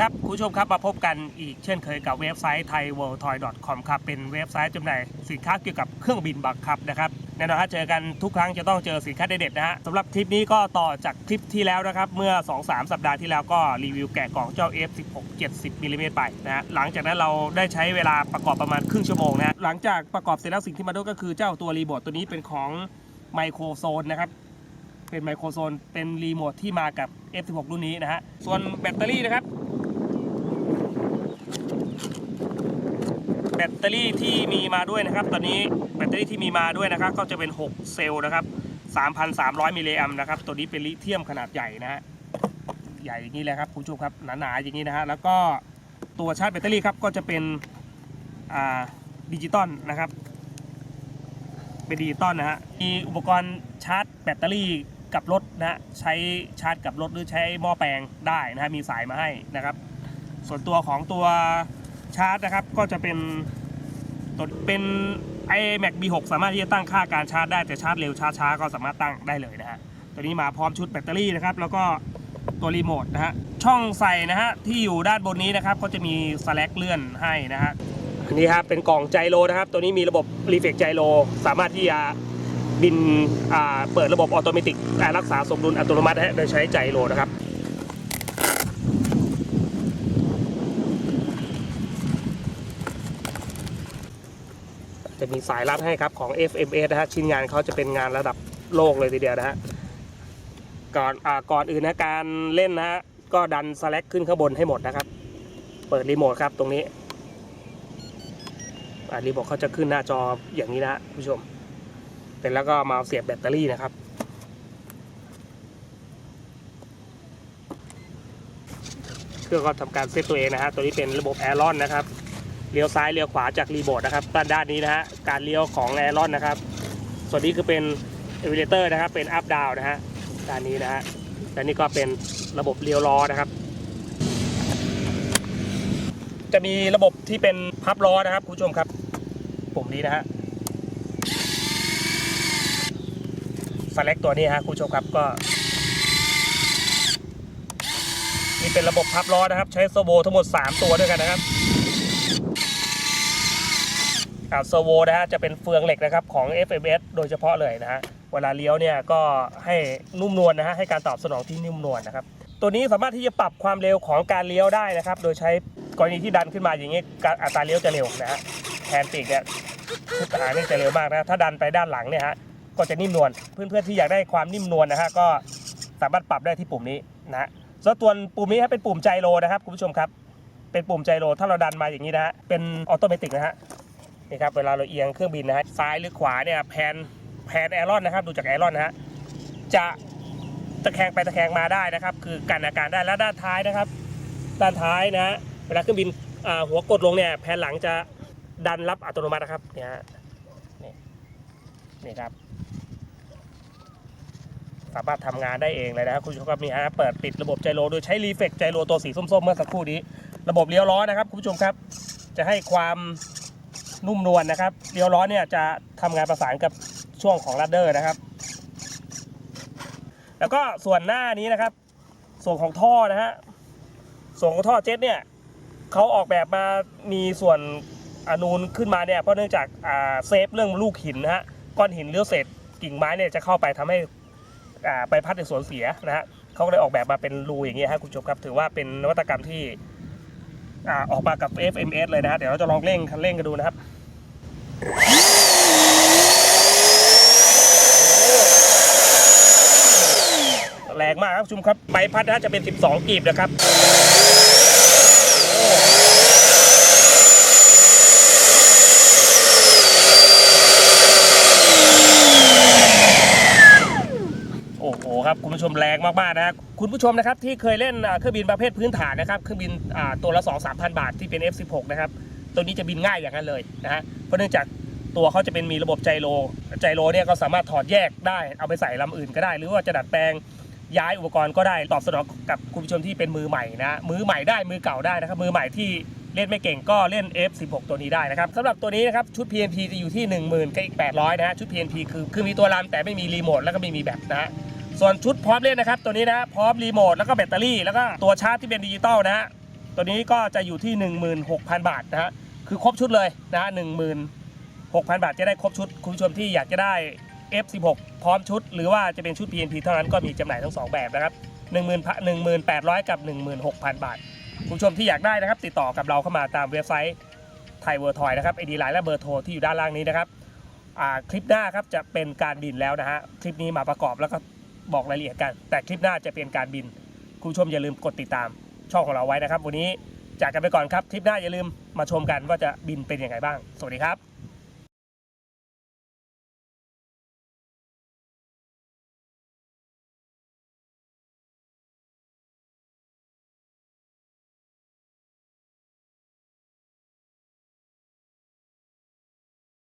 ครับคุณผู้ชมครับมาพบกันอีกเช่นเคยกับเว็บไซต์ thaiworldtoy.com ครับเป็นเว็บไซต์จำหน่ายสินค้าเกี่ยวกับเครื่องบินบังคับนะครับแน่นอนฮะเจอกันทุกครั้งจะต้องเจอสินค้าเด็ดๆนะฮะสำหรับคลิปนี้ก็ต่อจากคลิปที่แล้วนะครับ เมื่อ 2-3 สัปดาห์ที่แล้วก็รีวิวแกะกล่องเจ้า F16 70มิลลิเมตรไปนะฮะหลังจากนั้นเราได้ใช้เวลาประกอบประมาณครึ่งชั่วโมงนะฮะหลังจากประกอบเสร็จแล้วสิ่งที่มาด้วยก็คือเจ้าตัวรีโมทตัวนี้เป็นของไมโครโซนนะครับเป็นไมโครโซนเป็นรีโมทที่มากับ F16 รุ่นนี้นะฮะส่วนแบตเตอรี่นะครับ แบตเตอรี่ที่มีมาด้วยนะครับ ตอนนี้แบตเตอรี่ที่มีมาด้วยนะครับ ก็จะเป็น 6 เซลล์นะครับ 3,300 มิลลิแอมป์นะครับ ตัวนี้เป็นลิเธียมขนาดใหญ่นะฮะ ใหญ่อย่างนี้เลยครับคุณผู้ชมครับ หนาๆอย่างนี้นะฮะ แล้วก็ตัวชาร์จแบตเตอรี่ครับ ก็จะเป็นอ่าดิจิตอลนะครับ เป็นดิจิตอลนะฮะ มีอุปกรณ์ชาร์จแบตเตอรี่กับรถนะฮะ ใช้ชาร์จกับรถหรือใช้หม้อแปลงได้นะฮะ มีสายมาให้นะครับ ส่วนตัวของตัว ชาร์จนะครับ ก็จะเป็นตัวเป็น iMac B6 สามารถที่จะตั้งค่าการชาร์จได้แต่ชาร์จเร็วชาร์จช้าก็สามารถตั้งได้เลยนะฮะตัวนี้มาพร้อมชุดแบตเตอรี่นะครับ แล้วก็ตัวรีโมทนะฮะช่องใส่นะฮะที่อยู่ด้านบนนี้นะครับก็จะมีสแลกเลื่อนให้นะฮะอันนี้ครับเป็นกล่องไจโรนะครับ ตัวนี้มีระบบรีเฟกไจโรสามารถที่จะบินอ่าเปิดระบบออโตเมติการรักษาสมดุลอัตโนมัติโดยใช้ไจโรนะครับ มีสายรัดให้ครับของ FMS นะฮะชิ้นงานเขาจะเป็นงานระดับโลกเลยทีเดียวนะฮะก่อนอ่าก่อนอื่นนะการเล่นนะฮะก็ดันสแลกขึ้นข้างบนให้หมดนะครับ เปิดรีโมทครับตรงนี้อ่ารีโมทเขาจะขึ้นหน้าจออย่างนี้นะฮะผู้ชมเสร็จแล้วก็มาเสียบแบตเตอรี่นะครับเครื่องก็ทำการเซตตัวเองนะฮะ ตัวนี้เป็นระบบแอรอนนะครับ เลี้ยวซ้ายเลี้ยวขวาจากรีโมทนะครับด้านด้านนี้นะฮะการเลี้ยวของแอรอนนะครับ ส่วนนี้คือเป็นเอวิเลเตอร์นะครับเป็นอัพดาวนะฮะด้านนี้นะฮะและนี่ก็เป็นระบบเลี้ยวล้อนะครับ จะมีระบบที่เป็นพับล้อนะครับคุณผู้ชมครับปุ่มนี้นะฮะสเล็กตัวนี้ฮะคุณผู้ชมครับก็นี่เป็นระบบพับล้อนะครับ ใช้โซโวทั้งหมด 3 ตัวด้วยกันนะครับ อ่าโซโวนะฮะจะเป็นเฟืองเหล็กนะครับของ FMS โดยเฉพาะเลยนะฮะเวลาเลี้ยวเนี่ยก็ให้นุ่มนวลนะฮะให้การตอบสนองที่นุ่มนวลนะครับตัวนี้สามารถที่จะปรับความเร็วของการเลี้ยวได้นะครับ โดยใช้กรณีที่ดันขึ้นมาอย่างนี้การอัตราเลี้ยวจะเร็วนะฮะแทนปีกเนี่ยทุกขานี่จะเร็วมากนะถ้าดันไปด้านหลังเนี่ยฮะก็จะนิ่มนวลเพื่อนๆที่อยากได้ความนิ่มนวลนะฮะก็สามารถปรับได้ที่ปุ่มนี้นะฮะส่วนตัวปุ่มนี้ฮะเป็นปุ่มไจโรนะครับคุณผู้ชมครับ เป็นปุ่มไจโรถ้าเราดันมาอย่างนี้นะฮะเป็นออโตเมติกนะฮะนี่ครับเวลาเราเอียงเครื่องบินนะฮะซ้ายหรือขวาเนี่ยแพนแพนแอรอนนะครับ ดูจากแอรอนนะฮะจะตะแคงไปตะแคงมาได้นะครับ คือกันอาการได้แล้วด้านท้ายนะครับ ด้านท้ายนะฮะเวลาเครื่องบินอ่าหัวกดลงเนี่ยแผ่นหลังจะดันรับอัตโนมัตินะครับเนี่ยฮะนี่นี่ครับ สามารถทำงานได้เองเลยนะครับคุณผู้ชมครับนี่ฮะเปิดปิดระบบไจโรโดยใช้รีเฟกไจโรตัวสีส้มๆเมื่อสักครู่นี้ ระบบเลี้ยวล้อนะครับคุณผู้ชมครับ จะให้ความนุ่มนวลนะครับเลี้ยวล้อเนี่ยจะทำงานประสานกับช่วงของลัดเดอร์นะครับ แล้วก็ส่วนหน้านี้นะครับ ส่วนของท่อนะฮะส่วนของท่อเจ็ตเนี่ยเขาออกแบบมามีส่วนอนูนขึ้นมาเนี่ยเพราะเนื่องจากาเซฟเรื่องลูกหินนะฮะก้อนหินหรือเศษกิ่งไม้เนี่ยจะเข้าไปทำให้อ่าใบพัดในสวนเสียนะฮะเขาก็เลยออกแบบมาเป็นรูอย่างเงี้ยฮะคุณผู้ชมครับ ถือว่าเป็นนวัตกรรมที่ ออกมากับ FMS เลยนะฮะเดี๋ยวเราจะลองเร่งคันเร่งกันดูนะครับแรงมากครับชุมครับใบพัดนะจะเป็น 12 กีบนะครับ โอ้โห ครับคุณผู้ชมแรงมากๆนะฮะคุณผู้ชมนะครับที่เคยเล่นเครื่องบินประเภทพื้นฐานนะครับเครื่องบินตัวละ2 3 0 0 0 บาทที่เป็น F16 นะครับตัวนี้จะบินง่ายอย่างนั้นเลยนะฮะเพราะเนื่องจากตัวเขาจะเป็นมีระบบไจโรไจโรเนี่ยก็สามารถถอดแยกได้เอาไปใส่ลำอื่นก็ได้ หรือว่าจะดัดแปลงย้ายอุปกรณ์ก็ได้ตอบสนองกับคุณผู้ชมที่เป็นมือใหม่นะมือใหม่ได้มือเก่าได้นะครับมือใหม่ที่เล่นไม่เก่งก็เล่น F16 ตัวนี้ได้นะครับสำหรับตัวนี้นะครับชุด PNP จะอยู่ที่ 10,000กับอีก800นะฮะชุด PNP คือคือมีตัวรำแต่ไม่มีรีโมทแล้วก็ไม่มีแบตนะฮะ ส่วนชุดพร้อมเล่นนะครับ ตัวนี้นะพร้อมรีโมทแล้วก็แบตเตอรี่แล้วก็ตัวชาร์จที่เป็นดิจิตอลนะฮะตัวนี้ก็จะอยู่ที่ 16,000 บาทนะฮะคือครบชุดเลยนะฮะ16,000บาทจะได้ครบชุดคุณผู้ชมที่อยากจะได้ F16 พร้อมชุด หรือว่าจะเป็นชุด PNP เท่านั้นก็มีจำหน่ายทั้ง 2 แบบนะครับ10,000 1800 กับ 16,000 บาท คุณผู้ชมที่อยากได้นะครับ ติดต่อกับเราเข้ามาตามเว็บไซต์ไทยเวอร์ทอยนะครับไอดีไลน์และเบอร์โทรที่อยู่ด้านล่างนี้นะครับคลิปหน้าครับจะเป็นการบินแล้วนะฮะคลิปนี้มาประกอบแล้วก็ บอกรายละเอียดกัน แต่คลิปหน้าจะเป็นการบิน คุณผู้ชมอย่าลืมกดติดตามช่องของเราไว้นะครับ วันนี้จากกันไปก่อนครับ คลิปหน้าอย่าลืมมาชมกันว่าจะบินเป็นยังไงบ้าง สวัสดีครับ